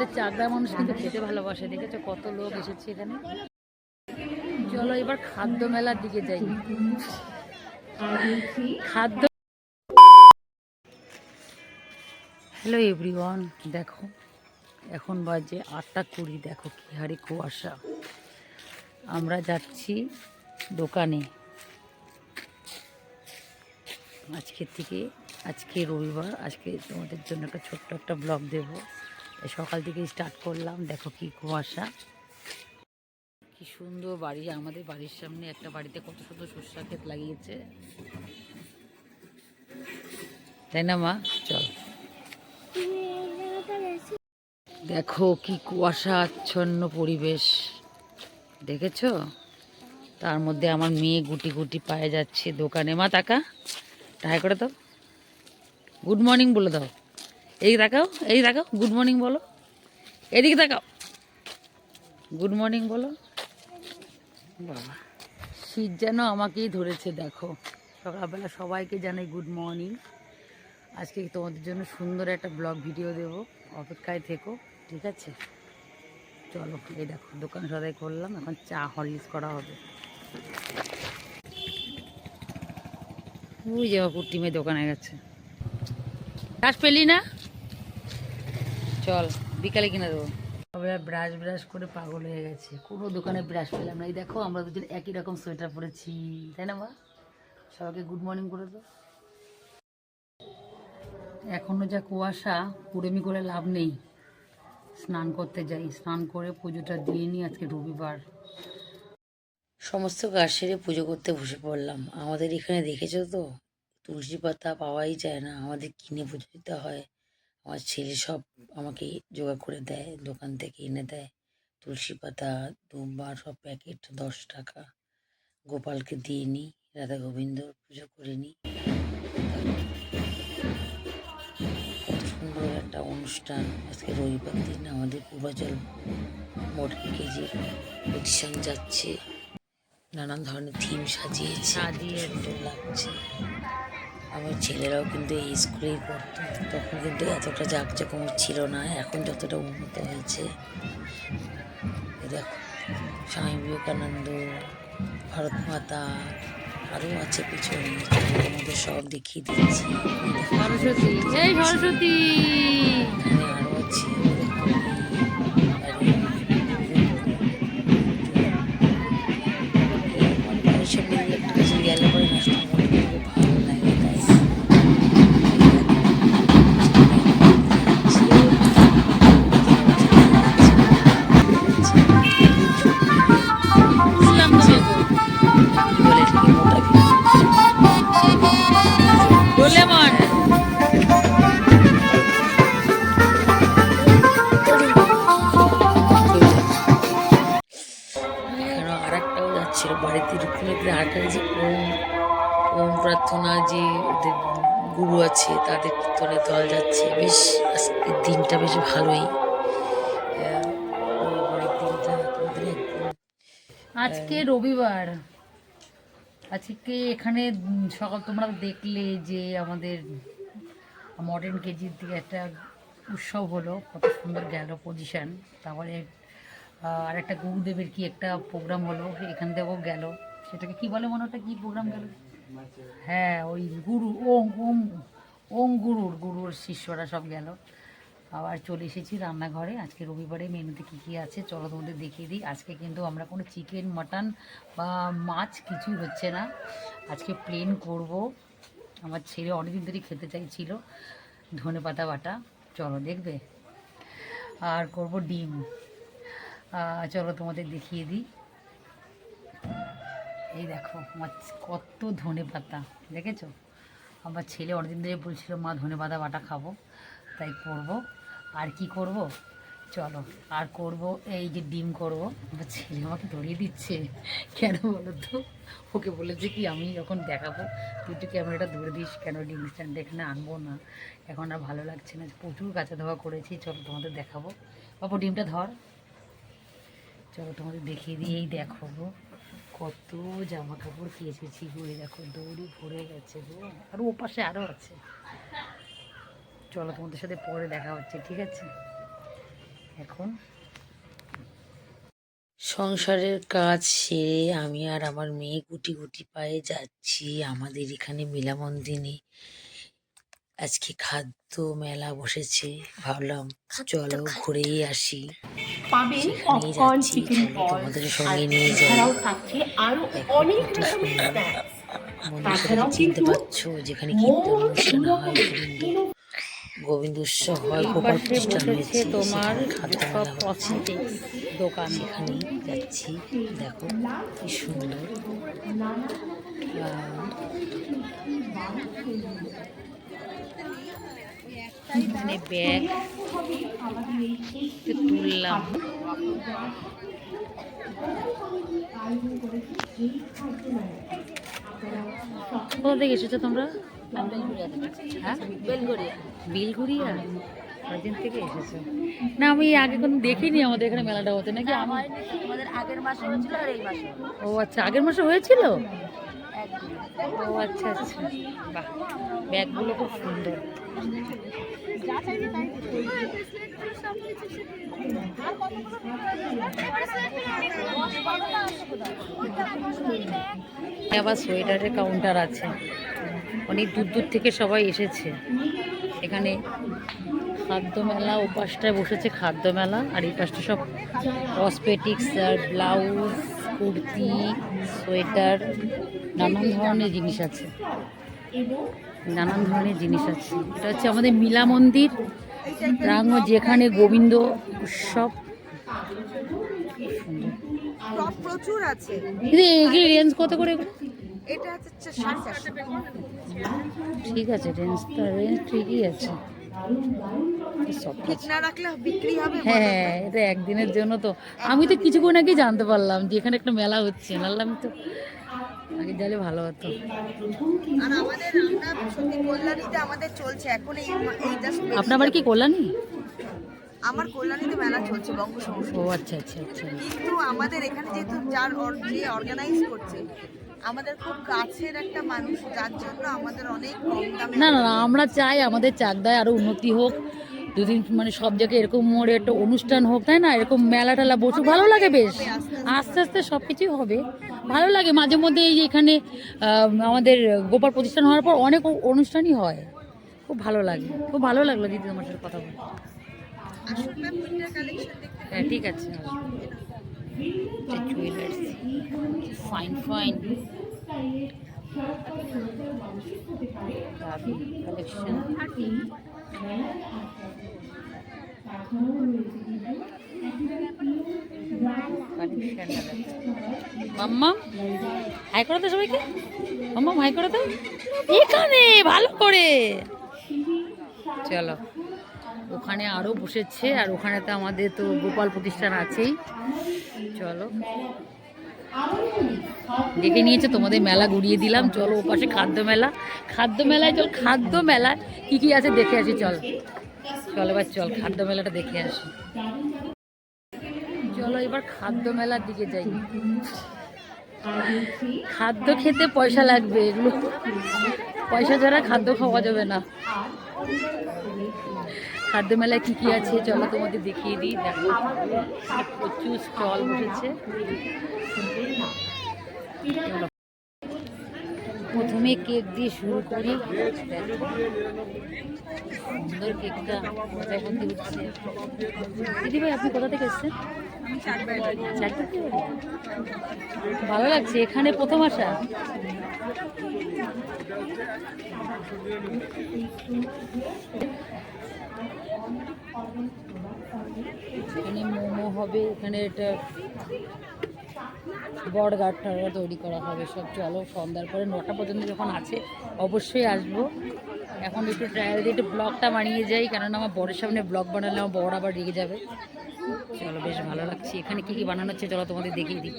আমাদের চাকদা মানুষ কিন্তু খেতে ভালোবাসে, দেখেছ? কত লোক এসেছে এখানে। চলো এবার খাদ্য মেলার দিকে যাই। খাদ্য হ্যালো এভরিওয়ান দেখো, এখন বাজে আটটা কুড়ি, দেখো কি হারে কুয়াশা। আমরা যাচ্ছি দোকানে। আজকের থেকে, আজকে রবিবার, আজকে তোমাদের জন্য একটা ছোট্ট একটা ব্লগ দেবো। সকাল থেকে স্টার্ট করলাম। দেখো কি কুয়াশা। কি সুন্দর বাড়ি। আমাদের বাড়ির সামনে একটা বাড়িতে কত সুন্দর সর্ষা ক্ষেত লাগিয়েছে। তাই না, মা? চল। দেখো কি কুয়াশা আচ্ছন্ন পরিবেশ। দেখেছ? তার মধ্যে আমার মেয়ে গুটি গুটি পায়ে যাচ্ছে দোকানে। মা তাকা ট্রাই করে দাও। গুড মর্নিং বলে দাও। এই তাকাও এই তাকাও গুড মর্নিং বলো। এদিকে তাকাও গুড মর্নিং বলো। বাবা। শীত যেন আমাকেই ধরেছে দেখো। সকালবেলা সবাইকে জানাই গুড মর্নিং আজকে তোমাদের জন্য সুন্দর একটা ব্লগ ভিডিও দেব। অপেক্ষায় থেকো ঠিক আছে? চলো এই দেখো দোকান সদাই করলাম এখন চা হরলিক্স করা হবে। ওই যে কুর্তি মেয়ে দোকানে গেছে। ব্রাশ পেলি না? চল বিকালে কিনে দেবো। তবে ব্রাশ ব্রাশ করে পাগল হয়ে গেছে। কোনো দোকানে ব্রাশ পেলাম না। এই দেখো আমরা দুজন একই রকম সোয়েটার পরেছি। তাই না মা? সবাইকে গুড মর্নিং করে দাও। এখনও যা কুয়াশা কুড়েমি করে লাভ নেই। স্নান করতে যাই। স্নান করে পুজোটা দিয়ে নিই আজকে রবিবার। সমস্ত কাজ সেরে পুজো করতে বসে পড়লাম। আমাদের এখানে দেখেছ তো? তুলসী পাতা পাওয়াই যায় না। আমাদের কিনে পুজো দিতে হয়। আমার ছেলে সব আমাকে জোগাড় করে দেয় দোকান থেকে এনে দেয়। তুলসী পাতা দুবার সব প্যাকেট দশ টাকা। গোপালকে দিয়ে নিই রাধা গোবিন্দর পুজো করে নিই। সুন্দর একটা অনুষ্ঠান। আজকে রবিবার দিন আমাদের পূর্বাচল মটন কেজি এডিশন যাচ্ছে। নানান ধরনের থিম সাজিয়েছে সাজিয়ে লাগছে। আমার ছেলেরাও কিন্তু এই স্কুলেই পড়তো। তখন কিন্তু এতটা জাঁকজমক ছিল না, এখন যতটা উন্নত হয়েছে। দেখো, স্বামী বিবেকানন্দ, ভারত মাতা আরও আছে পিছনে, আমাদের সব দেখিয়ে দিচ্ছি। সরস্বতী আছে তাদের কীর্তনে দল যাচ্ছে। বেশ, আজকের দিনটা বেশ ভালোই। আজকে রবিবার। আজকে এখানে সকাল তোমরা দেখলে যে আমাদের মডার্ন কেজির দিকে একটা উৎসব হলো, কত সুন্দর গেল পজিশন তারপরে আর একটা গুরুদেবের কি একটা প্রোগ্রাম হলো, এখান থেকেও গেল। সেটাকে কি বলে মনে ওটা কি প্রোগ্রাম গেল? হ্যাঁ ওই গুরু, ওম ওম। ওম গুরুর গুরুর শিষ্যরা সব গেল। আবার চলে এসেছি রান্নাঘরে। আজকে রবিবারে মেনুতে কী কী আছে চলো তোমাদের দেখিয়ে দিই। আজকে কিন্তু আমরা কোনো চিকেন, মাটন বা মাছ কিছুই হচ্ছে না। আজকে প্লেন করব। আমার ছেলে অনেকদিন ধরেই খেতে চাইছিল ধনে পাতা বাটা। চলো দেখবে। আর করব ডিম। চলো তোমাদের দেখিয়ে দিই। এই দেখো কত ধনে পাতা। দেখেছ? আমার ছেলে অনেকদিন ধরে বলছিল, মা, ধনে পাতা বাটা খাব, তাই করব। আর কি করব? চলো, আর করব এই যে ডিম করব। আমার ছেলে আমাকে ধরিয়ে দিচ্ছে। কেন বলো তো? ওকে বলেছে কি, আমি যখন দেখাবো, তুই তো ক্যামেরাটা ধরে দিস, কেন ডিম স্ট্যান্ড এখানে আনব না? এখন আর ভালো লাগছে না। প্রচুর কাঁচা ধোয়া করেছি, চলো তোমাদের দেখাবো। বাবু ডিমটা ধর। চলো তোমাদের দেখিয়ে দিই, এই দেখো কত জামা কাপড় কেচেছি গো এই দেখো দৌড়ি ভরে গেছে গো। আর ও পাশে আরও আছে। চলো তোমাদের সাথে পরে দেখা হচ্ছে ঠিক আছে? এখন সংসারের কাজ সেরে আমি আর আমার মেয়ে গুটি গুটি পায়ে যাচ্ছি। আমাদের এখানে মিলামন্দিনে। আজকে খাদ্য মেলা বসেছে। ভাবলাম চলো ঘুরেই আসি। পাবেন পপকর্ন চিকেন বল এছাড়াও থাকছে আরও অনেক রকমের স্ন্যাক্স তাছাড়াও কিন্তু যেখানে কীর্তন হয় হয় গোপাল প্রতিষ্ঠান হয়েছে তোমার সব মেলা দোকান সেখানেই যাচ্ছি দেখো কি সুন্দর। এখানে ব্যাগ তুললাম। তোমরা? হ্যাঁ? বিলঘুরিয়া কদিন থেকে এসেছ? না আমি আগে কোনো দেখিনি আমাদের এখানে মেলাটা হতে নাকি আমাদের আগের মাসে হয়েছিল আর এই মাসে ও আচ্ছা আগের মাসে হয়েছিল? ও আচ্ছা আচ্ছা বাহ ব্যাগগুলো খুব সুন্দর আবার সোয়েটারের কাউন্টার আছে। অনেক দূর দূর থেকে সবাই এসেছে। এখানে খাদ্য মেলা ও পাশটায় বসেছে খাদ্য মেলা আর এই পাশটা সব কসমেটিক্স আর ব্লাউজ কুর্তি সোয়েটার নানান ধরনের জিনিস আছে। নানান ধরনের জিনিস আছে। এটা হচ্ছে আমাদের মিলা মন্দির রাঙ্গ যেখানে গোবিন্দ উৎসব। প্রচুর আছে। এগুলি রেঞ্জ কত করে? ঠিক আছে রেঞ্জটা রেঞ্জ ঠিকই আছে। হ্যাঁ এটা একদিনের জন্য তো। আমি তো কিছুক্ষণ আগে জানতে পারলাম যে এখানে একটা মেলা হচ্ছে। নাহলে আমি তো আগে জানলে ভালো হতো। আর আমাদের সত্যি কল্যাণীতে আমাদের চলছে। এখন এই এই জাস্ট আপনার বাড়ি কি কল্যাণী? আমার কল্যাণীতে মেলা চলছে বঙ্গ ও আচ্ছা আচ্ছা আচ্ছা। কিন্তু আমাদের এখানে যেহেতু যার যে অর্গানাইজ করছে আমাদের খুব কাছের একটা মানুষ যার জন্য আমাদের অনেক কম দামে না না আমরা চাই আমাদের চাকদায় আরও উন্নতি হোক। দুদিন মানে সব জায়গায় এরকম মোড়ে একটা অনুষ্ঠান হোক, তাই না? এরকম মেলা টেলা বসুক, ভালো লাগে বেশ। আস্তে আস্তে সব কিছুই হবে। ভালো লাগে। মাঝে মধ্যে এই এখানে আমাদের গোপাল প্রতিষ্ঠান হওয়ার পর অনেক অনুষ্ঠানই হয়। খুব ভালো লাগে। খুব ভালো লাগল দিদি তোমার সাথে কথা বলে। আসুন ম্যাম উইন্টার কালেকশন দেখতে হ্যাঁ ঠিক আছে। ফাইন ফাইন কালেকশন ভালো করে। চলো, ওখানে আরও বসেছে, আর ওখানে তো আমাদের তো গোপাল প্রতিষ্ঠান আছেই। চলো। দেখে নিয়েছে, তোমাদের মেলা ঘুরিয়ে দিলাম। চলো, ওপাশে খাদ্য মেলা। খাদ্য মেলায়, চল, খাদ্য মেলা কি কি আছে দেখে আসি, চল। চল এবার চল খাদ্য মেলাটা দেখে আসি। চলো এবার খাদ্য মেলার দিকে যাই। খাদ্য খেতে পয়সা লাগবে এগুলো। পয়সা ছাড়া খাদ্য খাওয়া যাবে না। খাদ্য মেলায় কী কী আছে চলো তোমাদের দেখিয়ে দিই। দেখো, প্রচুর স্টল বসেছে। প্রথমে কেক দিয়ে শুরু করি। সুন্দর কেকটা মধ্যে উঠছে দিদি আপনি কোথা থেকে এসছেন? ভালো লাগছে, এখানে প্রথম আসা এখানে মোমো হবে, এখানে এটা বড় গাঠটা তৈরি করা হবে, সব চলো, সন্ধ্যার পরে নটা পর্যন্ত যখন আছে, অবশ্যই আসব। এখন একটু ট্রায়াল দিয়ে একটু ব্লগটা বানিয়ে যাই, কেননা আমার বড়ের সামনে ব্লগ বানালে আমার বড় আবার রেগে যাবে। চলো, বেশ ভালো লাগছে। এখানে কি কি বানানো হচ্ছে চলো তোমাদের দেখিয়ে দিই।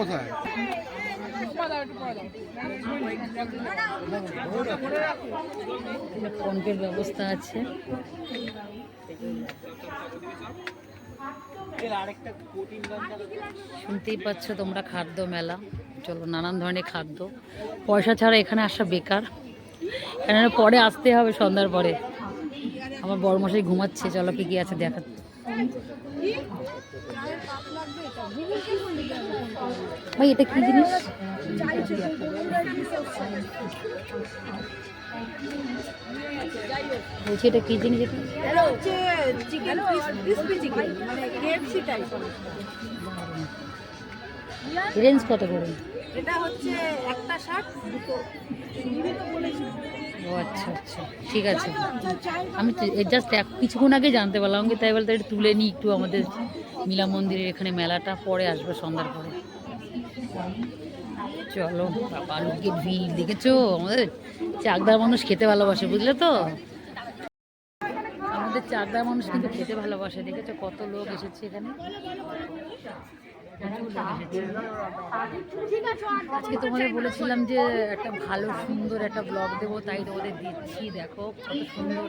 কোথায়? ফোনপের ব্যবস্থা আছে। শুনতেই পাচ্ছ তোমরা খাদ্য মেলা। চলো, নানান ধরনের খাদ্য। পয়সা ছাড়া এখানে আসা বেকার। কেননা পরে আসতে হবে সন্ধ্যার পরে। আমার বড় মশাই ঘুমাচ্ছে, চলো কি কি আছে দেখা ভাই এটা কি জিনিস? বলছি এটা কি জিনিস এটা? হচ্ছে চিকেন ক্রিসপি চিকেন মানে কেএফসি টাইপ রেঞ্জ কত করে? এটা হচ্ছে একটা শার্ট দুটো। ও আচ্ছা আচ্ছা। ঠিক আছে। আমি জাস্ট কিছুক্ষণ আগে জানতে পারলাম কি তাই বলতে তুলে নিই একটু আমাদের মিলা মন্দিরের এখানে মেলাটা, পরে আসবে সন্ধ্যার পরে। চলো, বাবা লোকের ভিড়, দেখেছ? আমাদের চাকদার মানুষ খেতে ভালোবাসে, বুঝলে তো? আমাদের চাকদার মানুষ কিন্তু খেতে ভালোবাসে, দেখেছ? কত লোক এসেছে এখানে। লোক। আজকে তোমাদের বলেছিলাম যে একটা ভালো, সুন্দর একটা ব্লগ দেবো, তাই তোমাদের দিচ্ছি, দেখো, কত সুন্দর।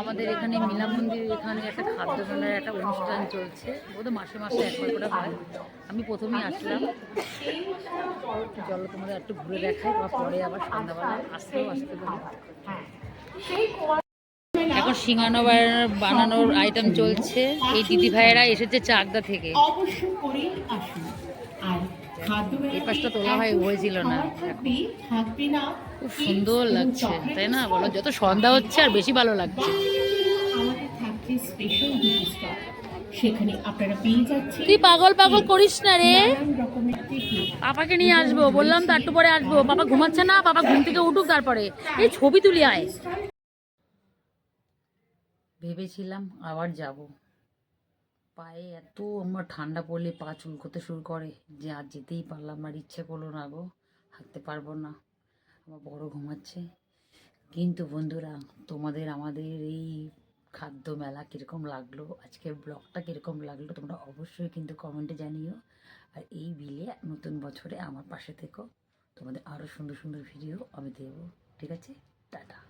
আমাদের এখানে মিলা মন্দির, এখানে একটা খাদ্য মেলার একটা অনুষ্ঠান চলছে। বোধহয় মাসে মাসে একবার করে হয়। আমি প্রথমেই আসলাম। চলো তোমাদের একটু ঘুরে দেখাই, বা পরে আবার সন্ধ্যাবেলা আসতেও আসতে পারি। এখন সিঙ্গানো বানানোর- আইটেম চলছে। এই দিদি ভাইয়েরা এসেছে চাকদা থেকে। এই পাশটা তোলা হয় হয়েছিল না। খুব সুন্দর লাগছে তাই না? বলো যত সন্ধ্যা হচ্ছে আর বেশি ভালো লাগছে। সেখানে আপনারা পেয়ে যাচ্ছেন তুই পাগল পাগল করিস না রে। পাপাকে নিয়ে আসব বললাম তো একটু পরে আসব। বাবা ঘুমাচ্ছে না বাবা ঘুম থেকে উঠুক তারপরে। এই ছবি তুলি আয়। ভেবেছিলাম আবার যাব। পায়ে এত আমার ঠান্ডা পড়লে পা চুলকোতে শুরু করে যে আর যেতেই পারলাম আর ইচ্ছে করল না গো, হাঁটতে পারব না। আমার বড় ঘুমাচ্ছে। কিন্তু বন্ধুরা, তোমাদের আমাদের এই খাদ্য মেলা কীরকম লাগল, আজকের ব্লগটা কীরকম লাগল, তোমরা অবশ্যই কিন্তু কমেন্টে জানিও। আর এই বিলে নতুন বছরে আমার পাশে থেকো। তোমাদের আরও সুন্দর সুন্দর ভিডিও আমি দেবো। ঠিক আছে? টাটা।